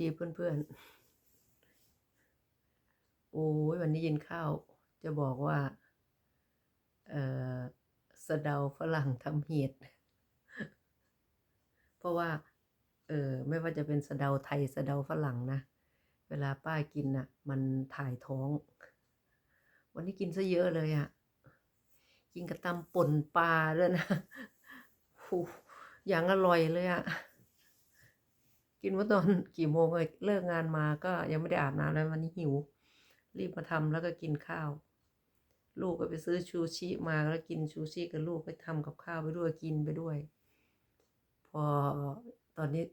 ดีเพื่อนๆ โอ้ยวันนี้ยินข้าว จะบอกว่า เอ่อสะเดาฝรั่งทำเห็ด เพราะว่า เออไม่ว่าจะเป็นสะเดาไทยสะเดาฝรั่งนะ เวลาป้ากินน่ะ มันถ่ายท้อง วันนี้กินซะเยอะเลยอะ่ะ กินกระตำป่นปลาด้วยนะ อย่างอร่อยเลยอะ่ะ กินเมื่อตอนกี่โมงเลยเลิกงานมาก็ยังไม่ได้อาบน้ำแล้ววันนี้หิว รีบมาทำแล้วก็กินข้าว ลูกก็ไปซื้อชูชิมาแล้วกินชูชิกับลูกไปทำกับข้าวไปด้วยกินไปด้วย พอตอนนี้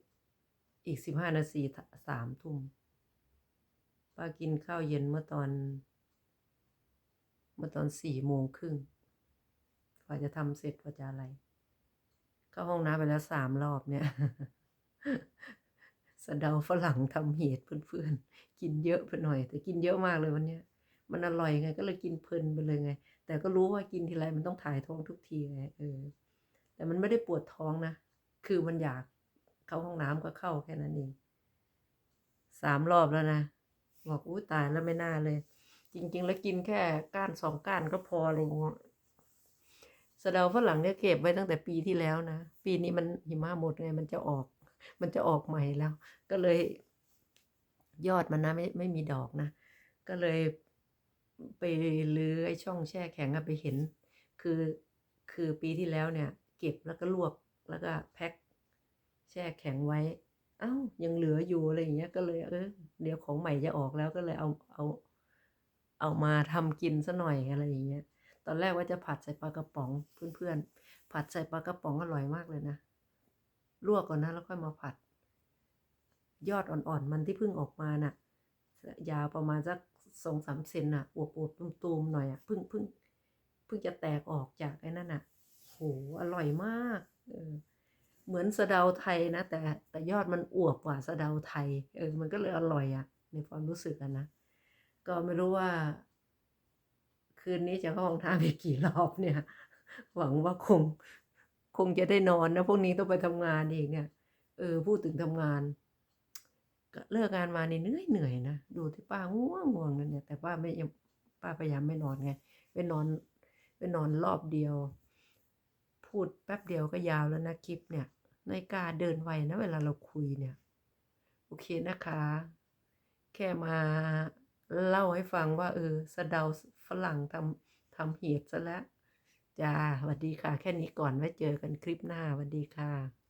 อีกสิบห้านาทีสามทุ่มป้ากินข้าวเย็นเมื่อตอน เมื่อตอนสี่โมงครึ่งกว่าจะทำเสร็จกว่าจะอะไรเข้าห้องน้ำไปแล้วสามรอบเนี่ย สะเดาฝรั่งทำเห็ดเพื่อนๆ กินเยอะไปหน่อย แต่กินเยอะมากเลยวันเนี้ย มันอร่อยไง ก็เลยกินเพลินไปเลยไง แต่ก็รู้ว่ากินทีไรมันต้องถ่ายท้องทุกทีไงเออ แต่มันไม่ได้ปวดท้องนะ คือมันอยากเข้าห้องน้ำก็เข้าแค่นั้นเองสามรอบแล้วนะ บอกอุ้ยตายแล้วไม่น่าเลย จริง ๆ แล้วกินแค่ก้านสองก้านก็พออะไรเงี้ยสะเดาฝรั่งเนี่ยเก็บไว้ตั้งแต่ปีที่แล้วนะ ปีนี้มันหิมะหมดไงมันจะออก มันจะออกใหม่แล้ว ก็เลย ยอดมันนะไม่ไม่มีดอกนะ ก็เลยไปลือไอ้ช่องแช่แข็งไปเห็น คือคือปีที่แล้วเนี่ย เก็บแล้วก็ลวกแล้วก็แพ็คแช่แข็งไว้ เอ้ายังเหลืออยู่อะไรอย่างเงี้ยก็เลยเออเดี๋ยวของใหม่จะออกแล้วก็เลยเอาเอาเอามาทำกินซะหน่อยอะไรอย่างเงี้ย ตอนแรกว่าจะผัดใส่ปลากระป๋องเพื่อนๆ ผัดใส่ปลากระป๋องอร่อยมากเลยนะ ลวกก่อนนะแล้วค่อยมาผัด ยอดอ่อนๆมันที่เพิ่งออกมาน่ะ ยาวประมาณสักสองสามเซนน่ะอวบๆตูมๆหน่อยอะเพิ่งเพิ่งเพิ่งจะแตกออกจากไอ้นั่นน่ะโหอร่อยมากเออเหมือนสะเดาไทยนะ แต่แต่ยอดมันอวบกว่าสะเดาไทยเออมันก็เลยอร่อยอะ ในความรู้สึกอะนะก็ไม่รู้ว่า คืนนี้จะเข้าห้องน้ำอีกกี่รอบเนี่ย หวังว่าคง คงจะได้นอนนะพวกนี้ต้องไปทำงานอีกเนี่ย เออ พูดถึงทำงานก็เลิกงานมานี่เหนื่อยเหนื่อยนะดูที่ป้าง่วงง่วงนั่นเนี่ยแต่ป้าไม่ยังป้าพยายามไม่นอนไงไปนอนไปนอนรอบเดียว พูดแป๊บเดียวก็ยาวแล้วนะคลิปเนี่ยนาฬิกาเดินไวนะเวลาเราคุยเนี่ย โอเคนะคะ แค่มาเล่าให้ฟังว่า เออสะเดาฝรั่งทำทำเห็ดซะแล้ว จ้าสวัสดีค่ะ แค่นี้ก่อนไว้เจอกันคลิปหน้าสวัสดีค่ะ